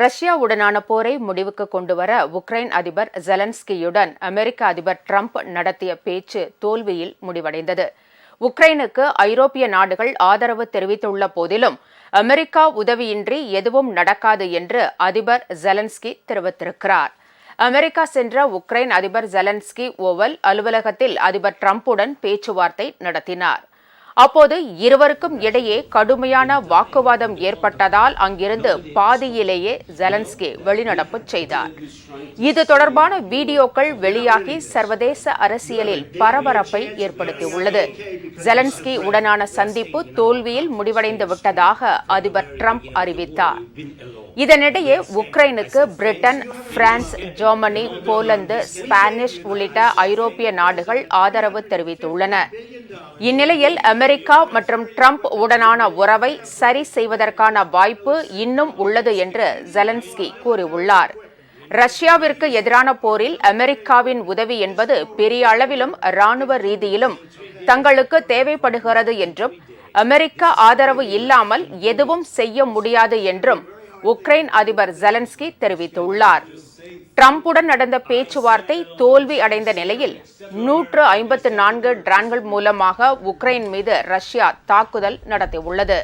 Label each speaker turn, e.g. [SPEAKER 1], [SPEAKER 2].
[SPEAKER 1] ரஷ்யாவுடனான போரை முடிவுக்கு கொண்டுவர உக்ரைன் அதிபர் ஜெலன்ஸ்கியுடன் அமெரிக்க அதிபர் ட்ரம்ப் நடத்திய பேச்சு தோல்வியில் முடிவடைந்தது. உக்ரைனுக்கு ஐரோப்பிய நாடுகள் ஆதரவு தெரிவித்துள்ள போதிலும் அமெரிக்கா உதவியின்றி எதுவும் நடக்காது என்று அதிபர் ஜெலன்ஸ்கி தெரிவித்திருக்கிறார். அமெரிக்கா சென்ற உக்ரைன் அதிபர் ஜெலன்ஸ்கி ஓவல் அலுவலகத்தில் அதிபர் டிரம்புடன் பேச்சுவார்த்தை நடத்தினார். அப்போது இருவருக்கும் இடையே கடுமையான வாக்குவாதம் ஏற்பட்டதால் அங்கிருந்து பாதியிலேயே ஜெலன்ஸ்கி வெளிநடப்பு செய்தார். இது தொடர்பான வீடியோக்கள் வெளியாகி சர்வதேச அரசியலில் பரபரப்பை ஏற்படுத்தியுள்ளது. ஜெலன்ஸ்கி உடனான சந்திப்பு தோல்வியில் முடிவடைந்து விட்டதாக அதிபர் ட்ரம்ப் அறிவித்தார். இதனிடையே உக்ரைனுக்கு Britain France Germany Poland Spanish உள்ளிட்ட ஐரோப்பிய நாடுகள் ஆதரவு தெரிவித்துள்ளன. இந்நிலையில் அமெரிக்க அமெரிக்கா மற்றும் ட்ரம்ப் உடனான உறவை சரி செய்வதற்கான வாய்ப்பு இன்னும் உள்ளது என்று ஜெலன்ஸ்கி கூறியுள்ளார். ரஷ்யாவிற்கு எதிரான போரில் அமெரிக்காவின் உதவி என்பது பெரிய அளவிலும் ராணுவ ரீதியிலும் தங்களுக்கு தேவைப்படுகிறது என்றும் அமெரிக்க ஆதரவு இல்லாமல் எதுவும் செய்ய முடியாது என்றும் உக்ரைன் அதிபர் ஜெலன்ஸ்கி தெரிவித்துள்ளார். ட்ரம்புடன் நடந்த பேச்சுவார்த்தை தோல்வி அடைந்த நிலையில் நூற்று ஐம்பத்து நான்கு ட்ரான்கள் மூலமாக உக்ரைன் மீது ரஷ்யா தாக்குதல் நடத்தியுள்ளது.